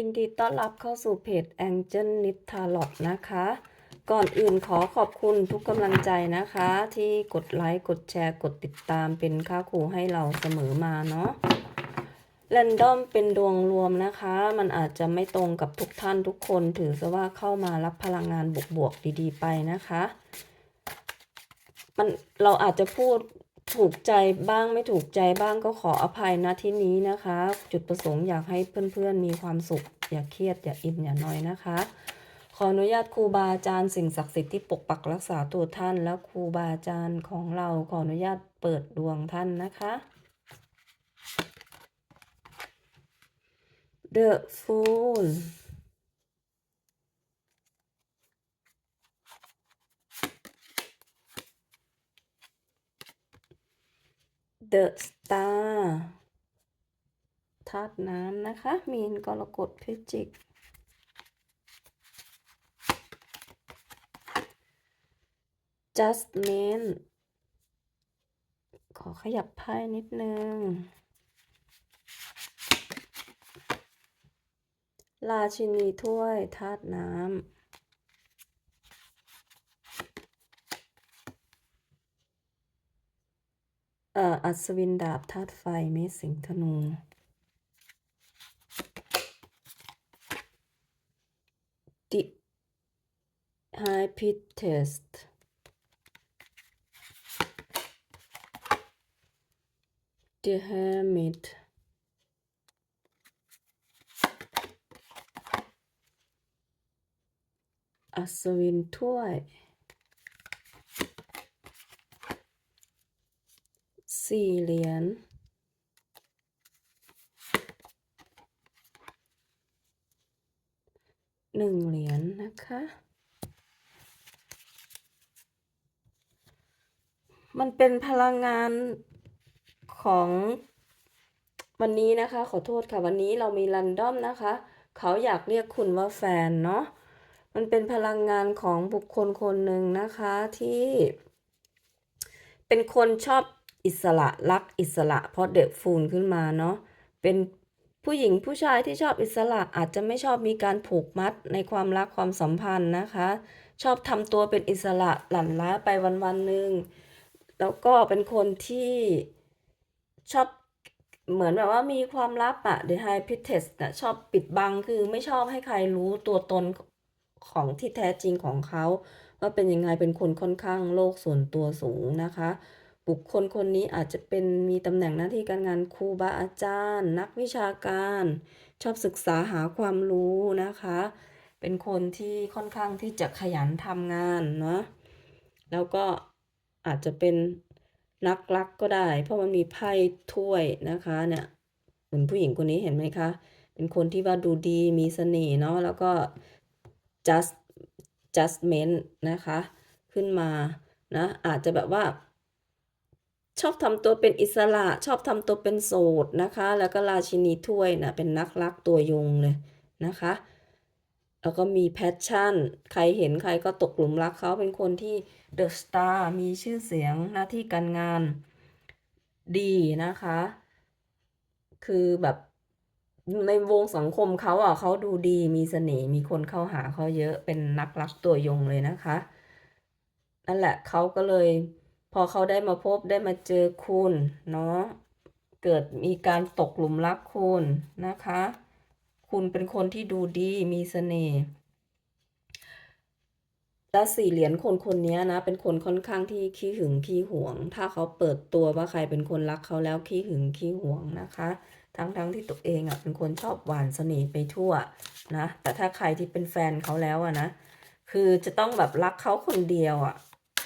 ยินดีต้อนรับเข้าสู่เพจ Angel n i t a l o t นะคะ ก่อนอื่นขอขอบคุณทุกกำลังใจนะคะ ที่กดไลค์กดแชร์กดติดตามเป็นค่าครูให้เราเสมอมาเนาะแรนดอมเป็นดวงรวมนะคะ มันอาจจะไม่ตรงกับทุกท่านทุกคนถือซะว่าเข้ามารับพลังงานบวกๆดีๆ ไปนะคะ มันเราอาจจะพูด ถูกใจบ้างไม่ถูกใจบ้างก็ขออภัยณที่นี้นะคะ จุดประสงค์อยากให้เพื่อนๆมีความสุข อย่าเครียดอย่าอินอย่าน้อยนะคะ ขออนุญาตครูบาอาจารย์สิ่งศักดิ์สิทธิ์ที่ปกปักรักษาตัวท่านและครูบาอาจารย์ของเราขออนุญาตเปิดดวงท่านนะคะ The Fool The Star ธาตุน้ำนะคะ มีนกรกฎพิจิก Justment ขอขยับไพ่นิดนึง ราชินีถ้วยธาตุน้ำ อ่ออัศวินดาบธาตุไฟเมษสิงธนู The High Priestess The Hermit อัศวินถ้วย สี่เหรียญหนึ่งเหรียญนะคะ มันเป็นพลังงานของวันนี้นะคะ ขอโทษค่ะ วันนี้เรามีรันดอมนะคะ เขาอยากเรียกคุณว่าแฟนเนาะ มันเป็นพลังงานของบุคคลคนหนึ่งนะคะที่ เป็นคนชอบ อิสระรักอิสระเพราะเด็กฟูนขึ้นมาเนาะเป็นผู้หญิงผู้ชายที่ชอบอิสระอาจจะไม่ชอบมีการผูกมัดในความรักความสัมพันธ์นะคะ ชอบทำตัวเป็นอิสระหลั่นล้าไปวันวันหนึ่งแล้วก็เป็นคนที่ชอบเหมือนแบบว่ามีความลับอะ The High Priestess นะชอบปิดบังคือไม่ชอบให้ใครรู้ตัวตนของที่แท้จริงของเขา ว่าเป็นยังไงเป็นคนค่อนข้างโลกส่วนตัวสูงนะคะ บุคคลคนนี้อาจจะเป็นมีตำแหน่งหน้าที่การงานครูบาอาจารย์ นักวิชาการ ชอบศึกษาหาความรู้นะคะ เป็นคนที่ค่อนข้างที่จะขยันทำงานเนาะแล้วก็อาจจะเป็นนักรักก็ได้ เพราะมันมีไพ่ถ้วยนะคะเนี่ยเหมือนผู้หญิงคนนี้เห็นไหมคะ เป็นคนที่ว่าดูดีมีเสน่ห์เนาะแล้วก็ just judgment นะคะ ขึ้นมานะอาจจะแบบว่า ชอบทำตัวเป็นอิสระ ชอบทำตัวเป็นโสดนะคะ แล้วก็ราชินีถ้วยนะเป็นนักรักตัวยงเลยนะคะ แล้วก็มีแพชชั่น ใครเห็นใครก็ตกหลุมรักเขาเป็นคนที่เดอะสตาร์มีชื่อเสียงหน้าที่การงานดีนะคะ คือแบบในวงสังคมเขาอะเขาดูดีมีเสน่ห์มีคนเข้าหาเขาเยอะเป็นนักรักตัวยงเลยนะคะ นั่นแหละเขาก็เลย พอเขาได้มาพบได้มาเจอคุณเนาะเกิดมีการตกหลุมรักคุณนะคะ คุณเป็นคนที่ดูดีมีเสน่ห์และสี่เหรียญคนคนนี้นะ เป็นคนค่อนข้างที่ขี้หึงขี้หวง ถ้าเขาเปิดตัวว่าใครเป็นคนรักเขาแล้วขี้หึงขี้หวงนะคะ ทั้งๆทที่ตัวเองอะเป็นคนชอบหวานเสน่ห์ไปทั่วนะ แต่ถ้าใครที่เป็นแฟนเขาแล้วอะนะ คือจะต้องแบบรักเขาคนเดียวอะ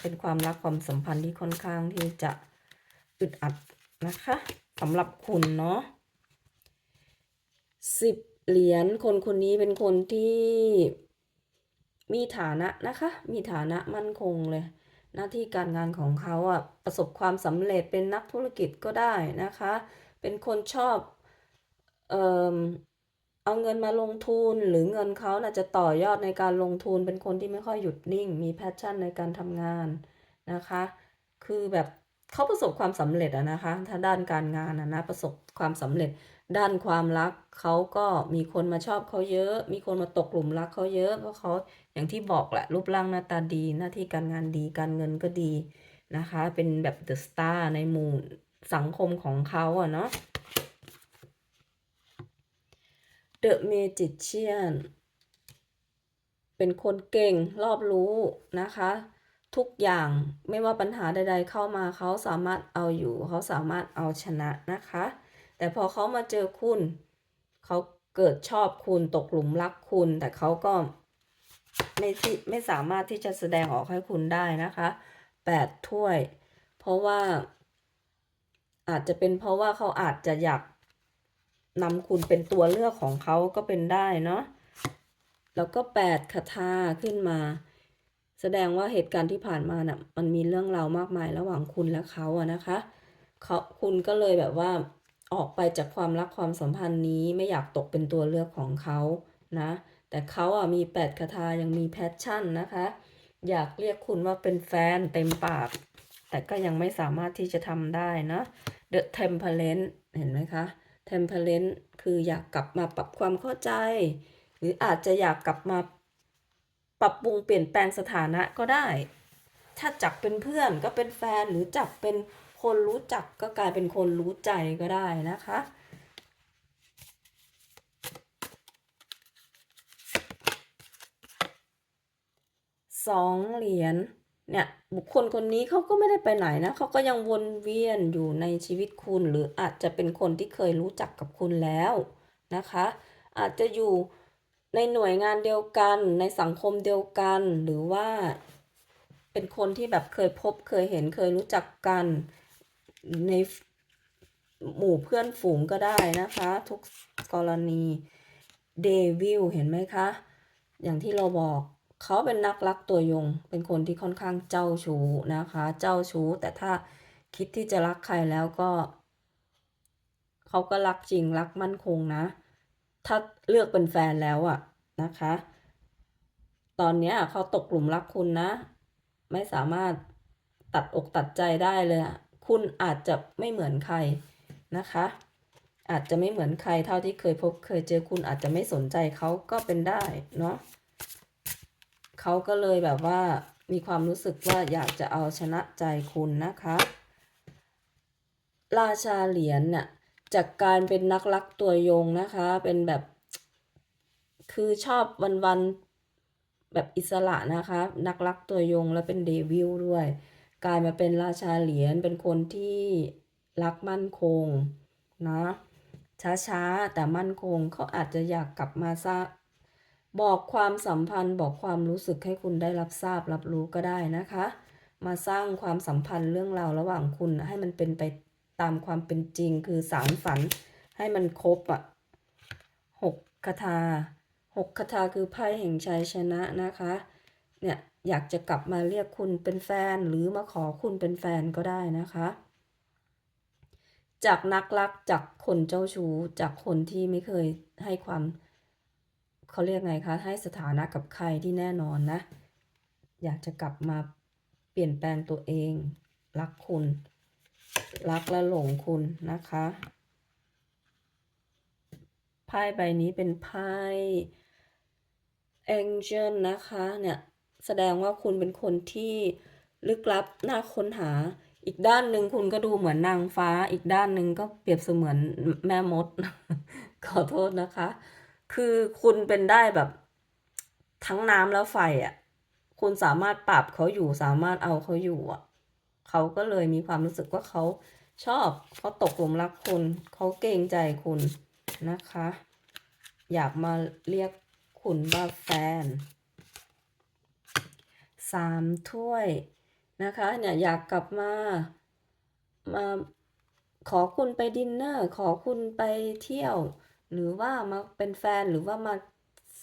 เป็นความรักความสัมพันธ์ที่ค่อนข้างที่จะอึดอัดนะคะสำหรับคุณเนาะสิบเหรียญคนคนนี้เป็นคนที่มีฐานะนะคะ มีฐานะมั่นคงเลย หน้าที่การงานของเขาอะประสบความสำเร็จเป็นนักธุรกิจก็ได้นะคะ เป็นคนชอบเอ่อ เอาเงินมาลงทุนหรือเงินเขาน่ะจะต่อยอดในการลงทุนเป็นคนที่ไม่ค่อยหยุดนิ่ง มีแพชชั่นในการทำงานนะคะ คือแบบเขาประสบความสำเร็จอะนะคะถ้าด้านการงานอะนะประสบความสำเร็จ ด้านความรักเขาก็มีคนมาชอบเขาเยอะ มีคนมาตกหลุมรักเขาเยอะเพราะเขาอย่างที่บอกแหละรูปร่างหน้าตาดี หน้าที่การงานดีการเงินก็ดีนะคะ เป็นแบบเดอะสตาร์ในหมู่สังคมของเขาอะเนาะ The Magician เป็นคนเก่งรอบรู้นะคะ ทุกอย่างไม่ว่าปัญหาใด ๆ เข้ามาเขาสามารถเอาอยู่ เขาสามารถเอาชนะนะคะ แต่พอเขามาเจอคุณเขาเกิดชอบคุณตกหลุมรักคุณ แต่เขาก็ไม่ที่ไม่สามารถที่จะแสดงออกให้คุณได้นะคะแปดถ้วย เพราะว่าอาจจะเป็นเพราะว่าเขาอาจจะอยาก นำคุณเป็นตัวเลือกของเขาก็เป็นได้เนาะแล้วก็แปดคาถาขึ้นมา แสดงว่าเหตุการณ์ที่ผ่านมาน่ะมันมีเรื่องราวมากมายระหว่างคุณและเขาอะนะคะเขาคุณก็เลยแบบว่าออกไปจากความรักความสัมพันธ์นี้ไม่อยากตกเป็นตัวเลือกของเขานะแต่เขาอะมีแปดคาถายังมีแพชชั่นนะคะ อยากเรียกคุณว่าเป็นแฟนเต็มปาก แต่ก็ยังไม่สามารถที่จะทำได้นะ The Temperance เห็นไหมคะ Temperance คืออยากกลับมาปรับความเข้าใจ หรืออาจจะอยากกลับมาปรับปรุงเปลี่ยนแปลงสถานะก็ได้ ถ้าจักเป็นเพื่อนก็เป็นแฟนหรือจักเป็นคนรู้จักก็กลายเป็นคนรู้ใจก็ได้นะคะสองเหรียญ เนี่ยบุคคลคนนี้เขาก็ไม่ได้ไปไหนนะเขาก็ยังวนเวียนอยู่ในชีวิตคุณ หรืออาจจะเป็นคนที่เคยรู้จักกับคุณแล้วนะคะ อาจจะอยู่ในหน่วยงานเดียวกัน ในสังคมเดียวกัน หรือว่า เป็นคนที่แบบเคยพบเคยเห็นเคยรู้จักกัน ในหมู่เพื่อนฝูงก็ได้นะคะ ทุกกรณีเดวิลเห็นไหมคะ อย่างที่เราบอก เขาเป็นนักรักตัวยง เป็นคนที่ค่อนข้างเจ้าชู้นะคะ เจ้าชู้แต่ถ้าคิดที่จะรักใครแล้วก็เขาก็รักจริงรักมั่นคงนะ ถ้าเลือกเป็นแฟนแล้วอะนะคะ ตอนนี้เขาตกหลุมรักคุณนะ ไม่สามารถตัดอกตัดใจได้เลยคุณอาจจะไม่เหมือนใครนะคะ อาจจะไม่เหมือนใครเท่าที่เคยพบเคยเจอคุณอาจจะไม่สนใจเขาก็เป็นได้เนาะ เขาก็เลยแบบว่ามีความรู้สึกว่าอยากจะเอาชนะใจคุณนะคะ ราชาเหรียญเนี่ยจากการเป็นนักรักตัวยงนะคะ เป็นแบบ คือชอบวันๆแบบอิสระนะคะ นักรักตัวยงแล้วเป็นเดวิลด้วย กลายมาเป็นราชาเหรียญเป็นคนที่รักมั่นคงนะช้าๆแต่มั่นคงเขาอาจจะอยากกลับมาซะ บอกความสัมพันธ์ บอกความรู้สึกให้คุณได้รับทราบรับรู้ก็ได้นะคะ มาสร้างความสัมพันธ์เรื่องราวระหว่างคุณให้มันเป็นไปตามความเป็นจริง คือสารฝันให้มันครบอะหกคาถาหกคาถาคือไพ่แห่งชัยชนะนะคะ เนี่ยอยากจะกลับมาเรียกคุณเป็นแฟนหรือมาขอคุณเป็นแฟนก็ได้นะคะ จากนักรักจากคนเจ้าชู้จากคนที่ไม่เคยให้ความ เขาเรียกไงคะ ให้สถานะกับใครที่แน่นอนนะ อยากจะกลับมาเปลี่ยนแปลงตัวเอง รักคุณ รักและหลงคุณนะคะไพ่ใบนี้เป็นไพ่ Angel นะคะเนี่ยแสดงว่าคุณเป็นคนที่ลึกลับน่าค้นหา อีกด้านหนึ่งคุณก็ดูเหมือนนางฟ้า อีกด้านหนึ่งก็เปรียบเสมือนแม่มด ขอโทษนะคะ คือคุณเป็นได้แบบทั้งน้ำแล้วไฟอะ คุณสามารถปรับเขาอยู่สามารถเอาเขาอยู่อะเขาก็เลยมีความรู้สึกว่าเขาชอบเขาตกหลุมรักคุณเขาเกรงใจคุณนะคะ อยากมาเรียกคุณว่าแฟนสามถ้วยนะคะเนี่ยอยากกลับมามาขอคุณไปดินเนอร์ ขอคุณไปเที่ยว หรือว่ามาเป็นแฟนหรือว่ามา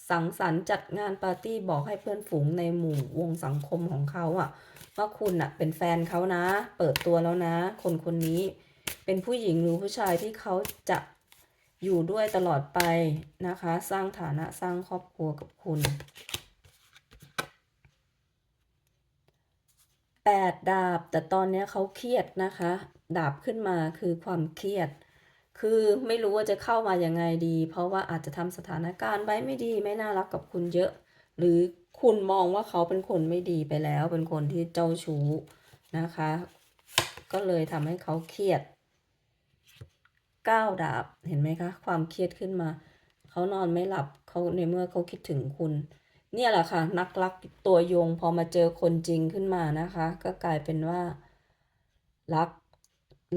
สังสรรค์จัดงานปาร์ตี้บอกให้เพื่อนฝูงในหมู่วงสังคมของเขาอะว่าคุณอะเป็นแฟนเขานะ เปิดตัวแล้วนะ คนคนนี้เป็นผู้หญิงหรือผู้ชายที่เขาจะอยู่ด้วยตลอดไปนะคะ สร้างฐานะสร้างครอบครัวกับคุณแปดดาบแต่ตอนนี้เขาเครียดนะคะ ดาบขึ้นมาคือความเครียด คือไม่รู้ว่าจะเข้ามายังไงดี เพราะว่าอาจจะทำสถานการณ์ไว้ไม่ดีไม่น่ารักกับคุณเยอะ หรือคุณมองว่าเขาเป็นคนไม่ดีไปแล้ว เป็นคนที่เจ้าชู้นะคะ ก็เลยทำให้เขาเครียดก้าวดาบเห็นไหมคะ ความเครียดขึ้นมา เขานอนไม่หลับเขาในเมื่อเขาคิดถึงคุณ เนี่ยแหละค่ะ นักรักตัวยงพอมาเจอคนจริงขึ้นมานะคะ ก็กลายเป็นว่า รัก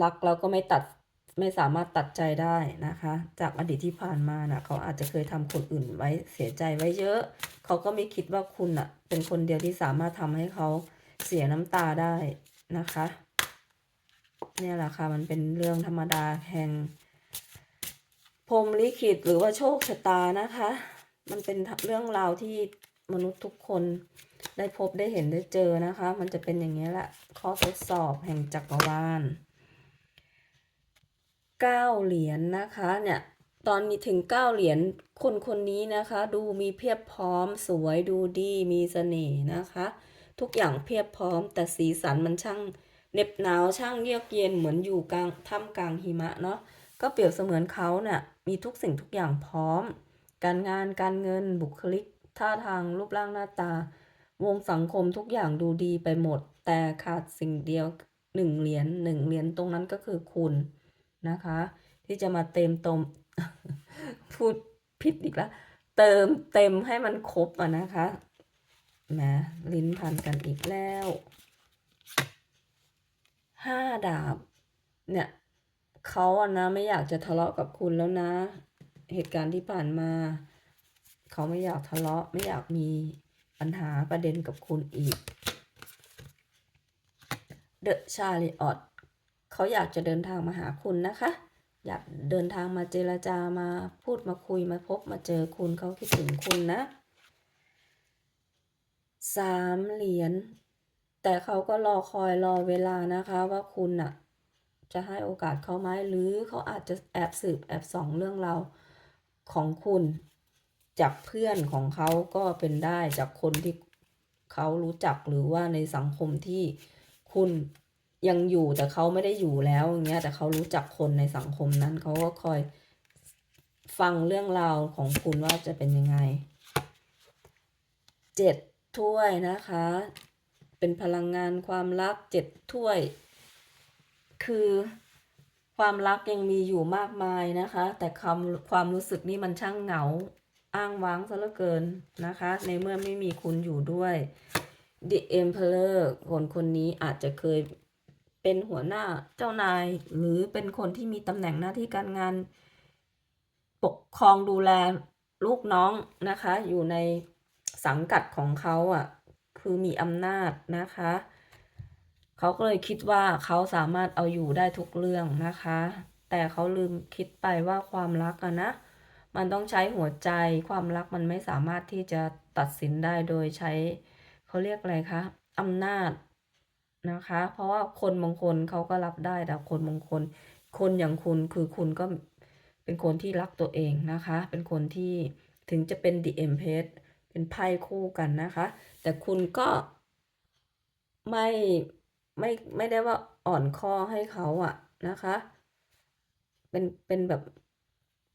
รักแล้วก็ไม่ตัด ไม่สามารถตัดใจได้นะคะ จากอดีตที่ผ่านมานะ่ะเขาอาจจะเคยทำคนอื่นไว้เสียใจไว้เยอะ เขาก็ไม่คิดว่าคุณอะ เป็นคนเดียวที่สามารถทำให้เขาเสียน้ำตาได้นะคะ เนี่ยแหละค่ะมันเป็นเรื่องธรรมดาแห่งพรมลิขิตหรือว่าโชคชะตานะคะ มันเป็นเรื่องราวที่มนุษย์ทุกคนได้พบได้เห็นได้เจอนะคะ มันจะเป็นอย่างนี้แหละ ข้อทดสอบแห่งจักรวาล เก้าเหรียญนนะคะเนี่ยตอนนี้ถึงเก้าเหรียญคนคนนี้นะคะ ดูมีเพียบพร้อมสวยดูดีมีเสน่ห์นะคะ ทุกอย่างเพียบพร้อม แต่สีสันมันช่างเหน็บหนาวช่างเยือกเย็นเหมือนอยู่กลางถ้ำกลางหิมะเนาะก็เปรียบเสมือนเขาเนะ่ยมีทุกสิ่งทุกอย่างพร้อม การงานการเงินบุคลิกท่าทางรูปร่างหน้าตา วงสังคมทุกอย่างดูดีไปหมด แต่ขาดสิ่งเดียวหนึ่งเหรียญหนึ่งเหรียญตรงนั้นก็คือคุณ นะคะ ที่จะมาเต็มตมพูดผิดอีกแล้วเติมเต็มให้มันครบอะนะคะแหมลิ้นพันกันอีกแล้วห้าดาบ เนี่ยเขาอะนะไม่อยากจะทะเลาะกับคุณแล้วนะ เหตุการณ์ที่ผ่านมาเขาไม่อยากทะเลาะไม่อยากมีปัญหาประเด็นกับคุณอีกเดอะชาลีออต เขาอยากจะเดินทางมาหาคุณนะคะ อยากเดินทางมาเจรจามาพูดมาคุยมาพบมาเจอคุณเขาคิดถึงคุณนะสามเหรียญแต่เขาก็รอคอยรอเวลานะคะว่าคุณน่ะจะให้โอกาสเขาไหมหรือเขาอาจจะแอบสืบแอบส่องเรื่องราวของคุณจากเพื่อนของเขาก็เป็นได้จากคนที่เขารู้จักหรือว่าในสังคมที่คุณ ยังอยู่แต่เขาไม่ได้อยู่แล้วอย่างเงี้ยแต่เขารู้จักคนในสังคมนั้นเขาก็คอยฟังเรื่องราวของคุณว่าจะเป็นยังไงเจ็ดถ้วยนะคะ เป็นพลังงานความรักเจ็ดถ้วย คือความรักยังมีอยู่มากมายนะคะ แต่ความความรู้สึกนี่มันช่างเหงาอ้างว้างซะเหลือเกินนะคะ ในเมื่อไม่มีคุณอยู่ด้วย The Emperor คนคนนี้อาจจะเคย เป็นหัวหน้าเจ้านาย หรือเป็นคนที่มีตำแหน่งหน้าที่การงาน ปกครองดูแลลูกน้องนะคะ อยู่ในสังกัดของเขาอะคือมีอำนาจนะคะเขาก็เลยคิดว่าเขาสามารถเอาอยู่ได้ทุกเรื่องนะคะ แต่เขาลืมคิดไปว่าความรักอะนะ มันต้องใช้หัวใจ ความรักมันไม่สามารถที่จะตัดสินได้โดยใช้เขาเรียกอะไรคะอำนาจ นะคะ เพราะว่าคนบางคนเขาก็รับได้แต่คนบางคน คนอย่างคุณคือคุณก็เป็นคนที่รักตัวเองนะคะ เป็นคนที่ถึงจะเป็น the empress เป็นไพ่คู่กันนะคะ แต่คุณก็ไม่ไม่ไม่ได้ว่าอ่อนข้อให้เขาอะนะคะ เป็นเป็นแบบ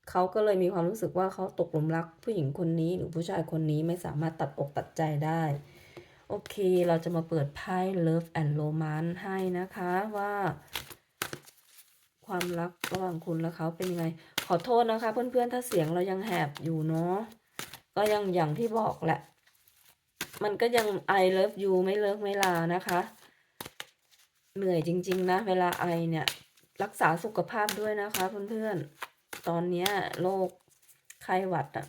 เขาก็เลยมีความรู้สึกว่าเขาตกหลุมรักผู้หญิงคนนี้หรือผู้ชายคนนี้ไม่สามารถตัดอกตัดใจได้ โอเค เราจะมาเปิดไพ่ Love and Romance ให้นะคะว่า ความรักระหว่างคุณและเขาเป็นยังไง ขอโทษนะคะ เพื่อนๆ ถ้าเสียงเรายังแหบอยู่เนาะ ก็ยังอย่างที่บอกแหละ มันก็ยัง I love you ไม่เลิกไม่ลานะคะ เหนื่อยจริง ๆ นะ เวลาไอเนี่ย รักษาสุขภาพด้วยนะคะเพื่อนๆ ตอนนี้โรคไข้หวัดอะ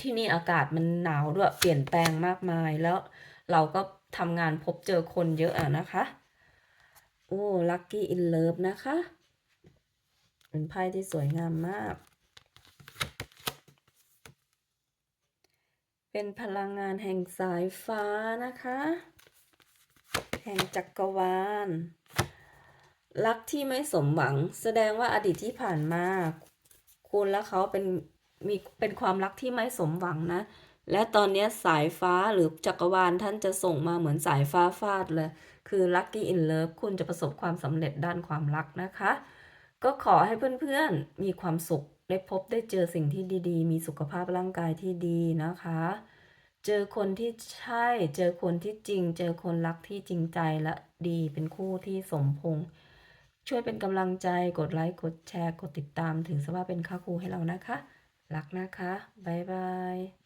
ที่นี่อากาศมันหนาวด้วยเปลี่ยนแปลงมากมายแล้ว เราก็ทำงานพบเจอคนเยอะอะนะคะ โอ้ lucky in love นะคะ เป็นไพ่ที่สวยงามมาก เป็นพลังงานแห่งสายฟ้านะคะ แห่งจักรวาล รักที่ไม่สมหวัง แสดงว่าอดีตที่ผ่านมา คุณและเขาเป็นมีเป็นความรักที่ไม่สมหวังนะ และตอนนี้สายฟ้าหรือจักรวาลท่านจะส่งมาเหมือนสายฟ้าฟาดเลย คือ lucky in love คุณจะประสบความสำเร็จด้านความรักนะคะ ก็ขอให้เพื่อนๆ มีความสุข ได้พบได้เจอสิ่งที่ดีๆ มีสุขภาพร่างกายที่ดีนะคะ เจอคนที่ใช่ เจอคนที่จริง เจอคนรักที่จริงใจและดีเป็นคู่ที่สมพงษ์ช่วยเป็นกำลังใจกดไลค์ กดแชร์ กดติดตามถึงสว่าเป็นค่าครูให้เรานะคะ รักนะคะ บ๊ายบาย